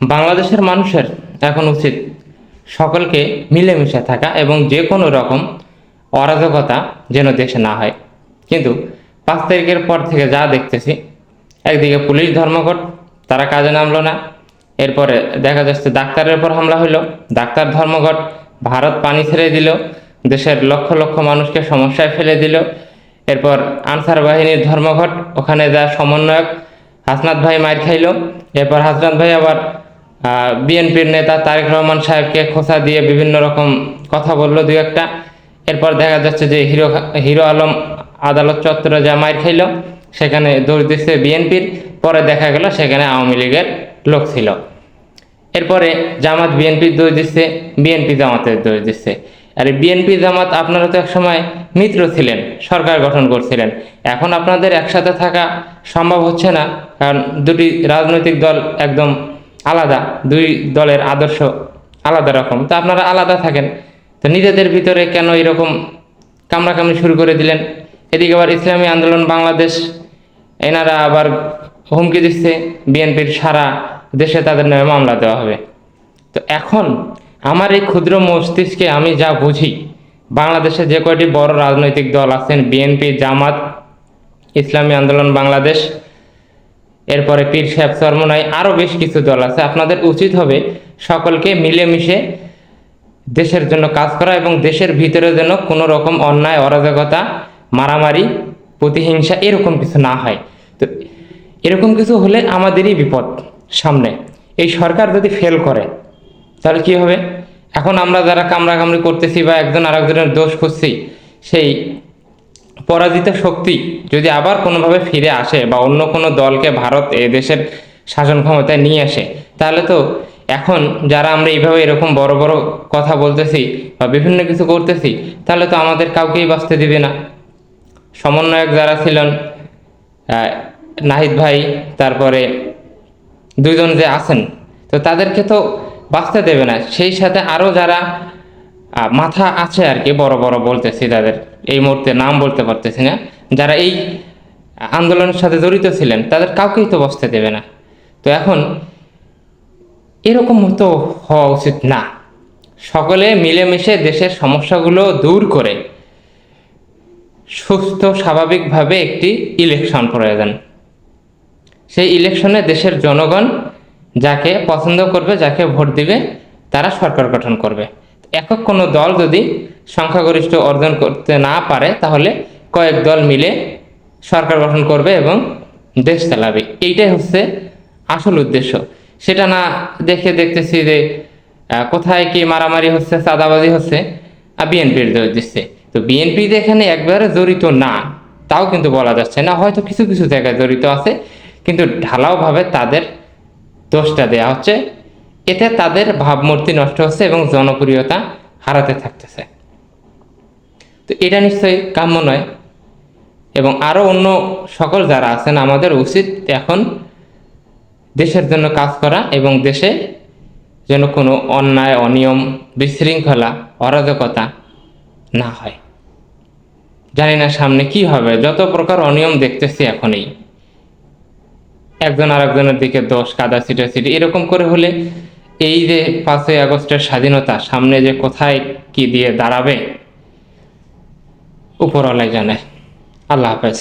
বাংলাদেশের মানুষের এখন উচিত সকলকে মিলেমিশে থাকা এবং যে কোনো রকম অরাজকতা যেন দেশে না হয়। কিন্তু পাঁচ তারিখের পর থেকে যা দেখতেছি, একদিকে পুলিশ ধর্মঘট, তারা কাজে নামলো না। এরপরে দেখা যাচ্ছে ডাক্তারের উপর হামলা হইল। ডাক্তার ধর্মঘট, ভারত পানি ছেড়ে দিল। দেশের লক্ষ লক্ষ মানুষকে সমস্যায় ফেলে দিল। এরপর আনসার বাহিনীর ধর্মঘট, ওখানে যা সমন্বয়ক হাসনাত ভাই মার খাইলো। এরপর হাসনাত ভাই আবার বিএনপির নেতা তারেক রহমান সাহেবকে খোসা দিয়ে বিভিন্ন রকম কথা বলল দু একটা। এরপর দেখা যাচ্ছে যে হিরো হিরো আলম আদালত চত্বরে যা মার খাইলো, সেখানে দৌড় দিচ্ছে বিএনপির। পরে দেখা গেল সেখানে আওয়ামী লীগের লোক ছিল। এরপরে জামাত বিএনপির দোষ দিচ্ছে বিএনপি জামাতের দোষ দিচ্ছে আর বিএনপি জামাত, আপনারা তো একসময় মিত্র ছিলেন, সরকার গঠন করছিলেন। এখন আপনাদের একসাথে থাকা সম্ভব হচ্ছে না, কারণ দুটি রাজনৈতিক দল একদম আলাদা, দুই দলের আদর্শ আলাদা রকম। তো আপনারা আলাদা থাকেন। তো নিজেদের ভিতরে কেন এরকম কামড়াকামড়ি শুরু করে দিলেন? এদিকে আবার ইসলামী আন্দোলন, বাংলাদেশ, এনারা আবার হুমকি দিচ্ছে, বিএনপির সারা দেশে তাদের নামে মামলা দেওয়া হবে। তো এখন আমার এই ক্ষুদ্র মস্তিষ্কে আমি যা বুঝি, বাংলাদেশে যে কয়টি বড় রাজনৈতিক দল আছেন, বিএনপি, জামাত, ইসলামী আন্দোলন, বাংলাদেশ এরপরে পীর সাহেব চরমনাই আরও বেশ কিছু দল আছে। আপনাদের উচিত হবে সকলকে মিলেমিশে দেশের জন্য কাজ করা এবং দেশের ভিতরে যেন কোনো রকম অন্যায়, অরাজকতা, মারামারি, প্রতিহিংসা এরকম কিছু না হয়। তো এরকম কিছু হলে আমাদেরই বিপদ সামনে। এই সরকার যদি ফেল করে, তাহলে কি হবে? এখন আমরা যারা কামড়াকামড়ি করতেছি বা একজন আরেকজনের দোষ খুঁজছি, সেই পরাজিত শক্তি যদি আবার কোনোভাবে ফিরে আসে বা অন্য কোনো দলকে ভারত এ দেশের শাসন ক্ষমতায় নিয়ে আসে, তাহলে তো এখন যারা আমরা এইভাবে এরকম বড় বড় কথা বলতেছি বা বিভিন্ন কিছু করতেছি, তাহলে তো আমাদের কাউকেই বাঁচতে দিবে না। সমন্বয়ক যারা ছিলেন নাহিদ ভাই, তারপরে দুইজন যে আছেন, তো তাদেরকে তো বাঁচতে দেবে না। সেই সাথে আরও যারা মাথা আছে আর কি, বড় বড় বলতেছি তাদের এই মুহূর্তে নাম বলতে পারতেছি না। যারা এই আন্দোলনের সাথে জড়িত ছিলেন, তাদের কাউকেই তো বসতে দেবে না। তো এখন এরকম তো হওয়া উচিত না। সকলে মিলেমিশে দেশের সমস্যাগুলো দূর করে সুস্থ, স্বাভাবিকভাবে একটি ইলেকশন প্রয়োজন। সেই ইলেকশনে দেশের জনগণ যাকে পছন্দ করবে, যাকে ভোট দিবে, তারা সরকার গঠন করবে। একক কোনো দল যদি সংখ্যাগরিষ্ঠ অর্জন করতে না পারে, তাহলে কয়েক দল মিলে সরকার গঠন করবে এবং দেশ চালাবে। এইটাই হচ্ছে আসল উদ্দেশ্য। সেটা না দেখে দেখতেছি যে কোথায় কি মারামারি হচ্ছে, চাঁদাবাজি হচ্ছে, আর বিএনপির দোষ দিচ্ছে। তো বিএনপি এখানে একবারে জড়িত না, তাও কিন্তু বলা যাচ্ছে না। হয়তো কিছু কিছু জায়গায় জড়িত আছে, কিন্তু ঢালাওভাবে তাদের দোষটা দেয়া হচ্ছে। এতে তাদের ভাবমূর্তি নষ্ট হচ্ছে এবং জনপ্রিয়তা হারাতে থাকতেছে। তো এটা নিশ্চয়ই কাম্য নয়। এবং আরও অন্য সকল যারা আছেন, আমাদের উচিত এখন দেশের জন্য কাজ করা এবং দেশে যেন কোনো অন্যায়, অনিয়ম, বিশৃঙ্খলা, অরাজকতা না হয়। জানি না সামনে কি হবে। যত প্রকার অনিয়ম দেখতেছি এখনই, একজন আরেকজনের দিকে দোষ, কাদা, ছিটাছিটি, এরকম করে হলে এই যে পাঁচই আগস্টের স্বাধীনতা, সামনে যে কোথায় কি দিয়ে দাঁড়াবে? উপরওয়ালাই জানে। আল্লাহ হাফেজ।